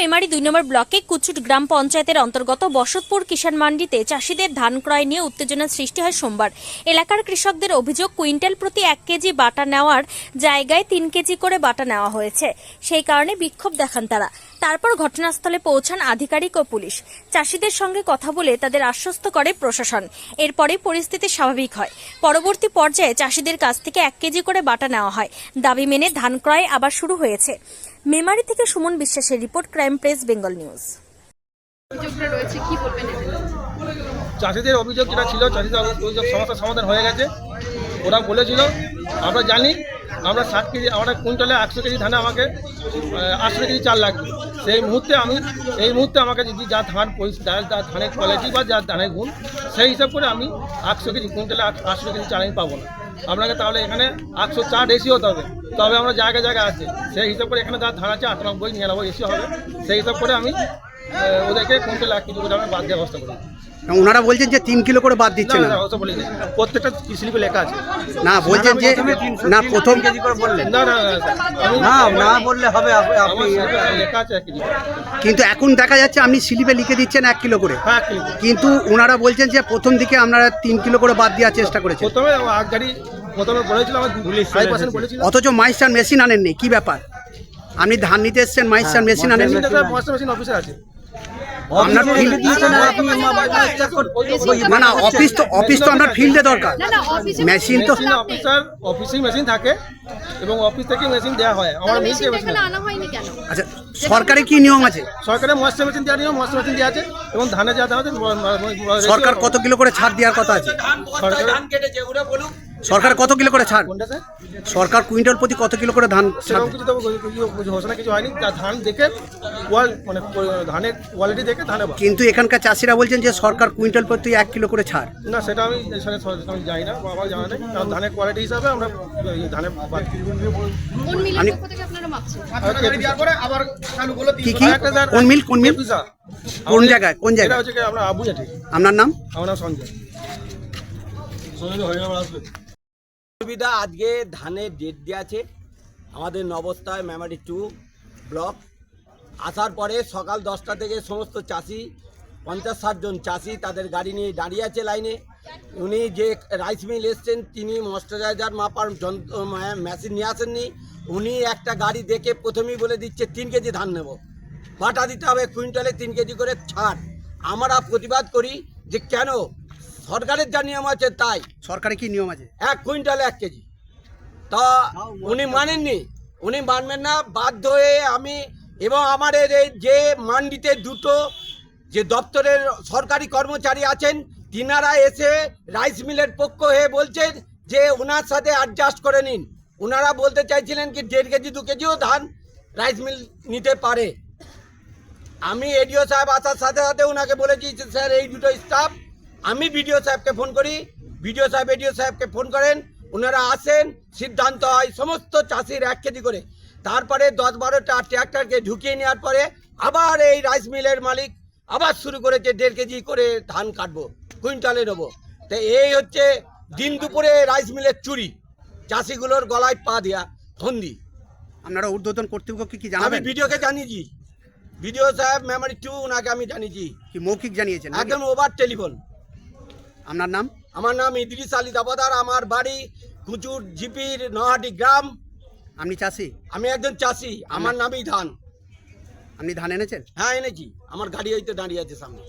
মেমারি দুই নম্বর ব্লকে কুচুট গ্রাম পঞ্চায়েতের অন্তর্গত বসতপুর কিষাণ মান্ডিতে চাষিদের ধান ক্রয় নিয়ে উত্তেজনার সৃষ্টি হয় সোমবার। এলাকার কৃষকদের অভিযোগ, কুইন্টাল প্রতি এক কেজি বাটা নেওয়ার জায়গায় তিন কেজি করে বাটা নেওয়া হয়েছে। সেই কারণে বিক্ষোভ দেখান তারা। তারপর ঘটনাস্থলে পৌঁছান আধিকারিক ও পুলিশ। চাষিদের সঙ্গে কথা বলে তাদের আশ্বস্ত করে প্রশাসন। এরপরে পরিস্থিতি স্বাভাবিক হয়। পরবর্তী পর্যায়ে চাষিদের কাছ থেকে এক কেজি করে বাটা নেওয়া হয়। দাবি মেনে ধান ক্রয় আবার শুরু হয়েছে। মেমারি থেকে সুমন বিশ্বাসের report crime press Bengal news. অভিযোগটা রয়েছে কি বলবেন এতে? চাষিদের অভিযোগ যেটা ছিল চাষিদের অভিযোগ সমস্যার সমাধান হয়ে গেছে। ওরা বলেছিল আমরা জানি আমরা ষাট কেজি আমরা কুইন্টালে একশো কেজি ধানে আমাকে আটশো কেজি চাল লাগবে। সেই মুহূর্তে আমি এই মুহূর্তে আমাকে যদি যা ধান যা ধানের কোয়ালিটি বা যা ধানের গুণ সেই হিসাব করে আমি একশো কেজি কুইন্টালে আটশো কেজি চাল আমি পাবো না। আপনাকে তাহলে এখানে আটশো চার এসি হতে হবে। তবে আমরা জায়গায় জায়গায় আছে। সেই হিসাব করে এখানে তার ধারা আছে আটানব্বই, নিরানব্বই এসি হবে। সেই হিসাব করে আমি ওদেরকে কুইন্টাল এক কেজি করে আমি বাদ দেওয়ার ব্যবস্থা করি ওনারা বলছেন যে তিন কিলো করে বাদ দিচ্ছে না। প্রত্যেকটা স্লিপে লেখা আছে। না বলছেন যে না প্রথম না না না, না না বললে হবে কেজি করে। কিন্তু এখন দেখা যাচ্ছে আপনি স্লিপে লিখে দিচ্ছেন এক কিলো করে। হ্যাঁ কেজি কিন্তু ওনারা বলছেন যে প্রথম দিকে আপনারা তিন কিলো করে বাদ দেওয়ার চেষ্টা করেছেন। প্রথমে আগ গাড়ি প্রথমে বলেছিল আমার ফাইভ পার্সেন্ট বলেছিল। অথচ মাইস্টার মেশিন আনেননি কি ব্যাপার? আপনি ধান নিতে এসছেন মাইস্টার মেশিন আনেননি? মেশিন অফিসে আছে। আপনার অফিসে ফিল্ড না না অফিস তো অফিস তো আপনার ফিল্ডে দরকার। মেশিন তো- অফিসার অফিসেই মেশিন থাকে এবং অফিস থেকে মেশিন দেওয়া হয়। আমার মেশিন আনা হয়নি কেন? আচ্ছা সরকারি কি নিয়ম আছে? সরকারের ময়েশ্চার মেশিন দেওয়া নিয়ম ময়েশ্চার মেশিন দেওয়া আছে এবং ধানে যা দেওয়া আছে সরকার কত কিলো করে ছাড় দেওয়ার কথা আছে? সরকার সরকার কত কিলো করে ছাড়? সরকার কুইন্টাল প্রতি কত কিলো করে ধান সেরকম কিছু তো ঘোষণা কিছু হয়নি। ধান দেখে মানে ধানের কোয়ালিটি দেখে ধানে কিন্তু এখানকার চাষিরা বলছেন যে সরকার কুইন্টাল প্রতি এক কিলো করে ছাড়। না সেটা আমি জানি না আমার জানা নেই কারণ ধানের কোয়ালিটি হিসাবে আমরা ধানের দিই। কি কি? কোন মিল কোন মিল? কোন জায়গায়? কোন জায়গায়? হচ্ছে কি আমরা আবু জাটি আপনার নাম? আমার নাম সঞ্জয়। সুবিধা আজকে ধানের ডেট দেওয়া আছে। আমাদের নবস্থায় মেমারি টু ব্লক আসার পরে সকাল দশটা থেকে সমস্ত চাষি পঞ্চাশ ষাটজন চাষি তাদের গাড়ি নিয়ে দাঁড়িয়ে আছে লাইনে। উনি যে রাইস মিল এসছেন তিনি ময়শ্চারাইজার মাপার যন্ত্র মেশিন নিয়ে আসেননি। উনি একটা গাড়ি দেখে প্রথমেই বলে দিচ্ছে তিন কেজি ধান নেব। বাটা দিতে হবে কুইন্টালে তিন কেজি করে ছাড়। আমরা প্রতিবাদ করি যে কেন? সরকারের যা নিয়ম আছে তাই। সরকারি কি নিয়ম আছে? এক কুইন্টালে এক কেজি। তা উনি মানেননি। উনি মানবেন না বাধ্য হয়ে আমি এবং আমাদের এই যে মান্ডিতে দুটো যে দপ্তরের সরকারি কর্মচারী আছেন তিনারা এসে রাইস মিলের পক্ষ হয়ে বলছেন যে ওনার সাথে অ্যাডজাস্ট করে নিন। ওনারা বলতে চাইছিলেন কি দেড় কেজি, দু কেজিও ধান রাইস মিল নিতে পারে। আমি এডিও সাহেব আসার সাথে সাথে ওনাকে বলেছি, স্যার, এই দুটো স্টাফ, আমি বিডিও সাহেবকে ফোন করি। বিডিও সাহেব, এডিও সাহেবকে ফোন করেন ওনারা আসেন, সিদ্ধান্ত হয় সমস্ত চাষির এক কেজি করে। তারপরে দশ বারোটা ট্র্যাক্টরকে ঢুকিয়ে নেওয়ার পরে আবার এই রাইস মিলের মালিক আবার শুরু করেছে দেড় কেজি করে ধান কাটবো, কুইন্টালে নেব। তো এই হচ্ছে দিন দুপুরে রাইস মিলের চুরি। চাষিগুলোর গলায় পা দেওয়া ফন্দি আপনারা ঊর্ধ্বতন কর্তৃপক্ষকে কি আমি জানাবেন? ভিডিওকে জানিয়েছি। ভিডিও সাহেব মেমোরি টু ওনাকে আমি জানিয়েছি। কি মৌখিক জানিয়েছেন? নাকি? একদম ওভার টেলিফোন আপনার নাম? আমার নাম ইদ্রিস আলী দাবাদার আমার বাড়ি কুচুর জিপির নহাটি গ্রাম। আপনি চাষি? আমি একজন চাষি আমার নামই ধান। আপনি ধান এনেছেন? হ্যাঁ এনেছি। আমার গাড়ি হইতে দাঁড়িয়ে আছে সামনে।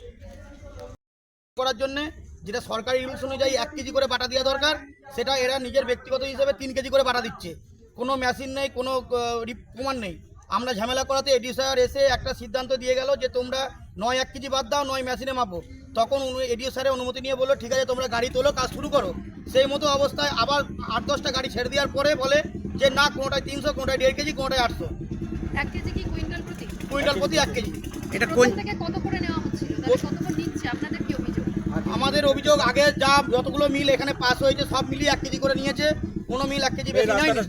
করার জন্য যেটা সরকারি রুলস অনুযায়ী এক কেজি করে বাটা দেওয়া দরকার সেটা এরা নিজের ব্যক্তিগত হিসেবে তিন কেজি করে বাটা দিচ্ছে। কোনো মেশিন নেই কোনো রিপ- প্রমাণ নেই। আমরা ঝামেলা করাতে এডি স্যার এসে একটা সিদ্ধান্ত দিয়ে গেল যে তোমরা নয় এক কেজি বাদ দাও নয় মেশিনে মাপো। তখন এডিও স্যারের অনুমতি নিয়ে বলল ঠিক আছে তোমরা গাড়ি তোলো কাজ শুরু করো। সেই মতো অবস্থায় আবার আট দশটা গাড়ি ছেড়ে দেওয়ার পরে বলে যে না কোনোটায় তিনশো কোনোটায় দেড় কেজি কোনোটায় আটশো। এক কেজি কি কুইন্টাল প্রতি? কুইন্টাল প্রতি এক কেজি। এটা কোন থেকে কত করে নেওয়া হচ্ছিল? কত করে নিচ্ছে? আপনাদের আমাদের অভিযোগ আগে যা যতগুলো মিল এখানে পাস হয়েছে সব মিলিয়ে এক কেজি করে নিয়েছে। কোনো মিল এক কেজি বেশি নেয়নি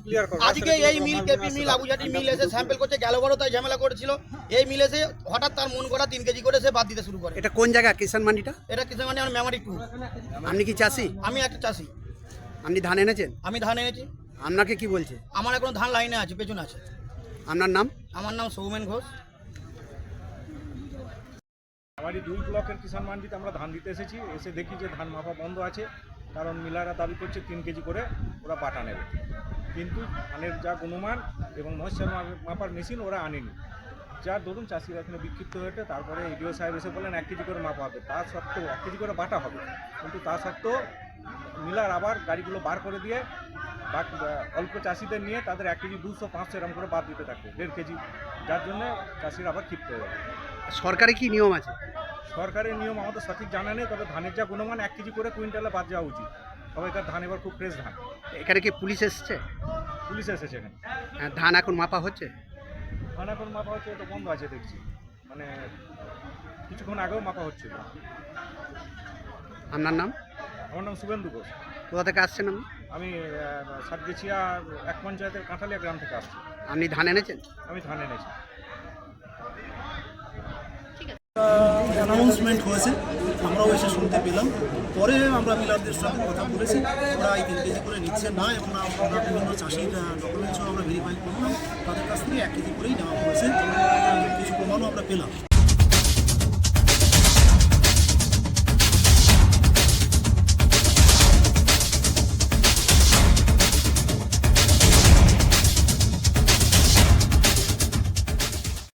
আজকে এই মিল কেপি মিল আবুজাটি মিল এসে স্যাম্পল করছে গেল বড় তাই ঝামেলা করেছিল। এই মিল এসে হঠাৎ তার মন করা তিন কেজি করে সে বাদ দিতে শুরু করে। এটা কোন জায়গা? কিষান মান্ডিটা? এটা কিছু মান্ডি আমার মেমারি টু আপনি কি চাষি? আমি একটা চাষি। আপনি ধান এনেছেন? আমি ধান এনেছি। আপনাকে কি বলছে? আমার এখন ধান লাইনে আছে পেছনে আছে। আপনার নাম? আমার নাম সৌমেন ঘোষ। মেমারি দুই ব্লকের কিষাণ মান্ডিতে আমরা ধান দিতে এসেছি। এসে দেখি যে ধান মাপা বন্ধ আছে, কারণ মিলারা দাবি করছে তিন কেজি করে ওরা বাটা নেবে। কিন্তু ধানের যা গুণমান এবং মহেশ্বর মাপার মেশিন ওরা আনেনি। যার ধরুন চাষিরা এখানে বিক্ষিপ্ত হয়েছে, তারপরে ইডিও সাহেব এসে বললেন, এক কেজি করে মাপা হবে। তা সত্ত্বেও এক কেজি করে বাটা হবে। কিন্তু তা সত্ত্বেও মিলার আবার গাড়িগুলো বার করে দিয়ে অল্প চাষিদের নিয়ে তাদের এক কেজি দুশো পাঁচশো এরকম করে বাদ দিতে থাকে দেড় কেজি। যার জন্য চাষিরা আবার ক্ষিপ্ত হয়ে যায় সরকারি কি নিয়ম আছে? সরকারের নিয়ম আমাদের সঠিক জানা নেই তবে ধানের যা গুণমান এক কেজি করে কুইন্টালে বাদ যাওয়া উচিত। তবে সবাইকার ধান এবার খুব ফ্রেশ ধান। এখানে কি পুলিশ এসছে? পুলিশ এসেছে এখানে। হ্যাঁ, ধান এখন মাপা হচ্ছে? ধান এখন মাপা হচ্ছে তো বন্ধ আছে দেখছি। মানে কিছুক্ষণ আগেও মাপা হচ্ছিল। আপনার নাম? আমার নাম শুভেন্দু ঘোষ। কোথা থেকে আসছেন আপনি? আমি সাতগেছিয়া এক পঞ্চায়েতের কাঁঠালিয়া গ্রাম থেকে আসছি। আপনি ধান এনেছেন? আমি ধান এনেছি। অ্যানাউন্সমেন্ট হয়েছে আমরাও এসে শুনতে পেলাম। পরে আমরা মিলারদের সঙ্গে কথা বলেছি ওরা এই তিন কেজি করে নিচ্ছে। না এবং আমরা বিভিন্ন চাষির ডকুমেন্টসও আমরা ভেরিফাই করলাম। তাদের কাছ থেকে এক কেজি করেই নেওয়া হয়েছে। কিছু প্রমাণও আমরা পেলাম।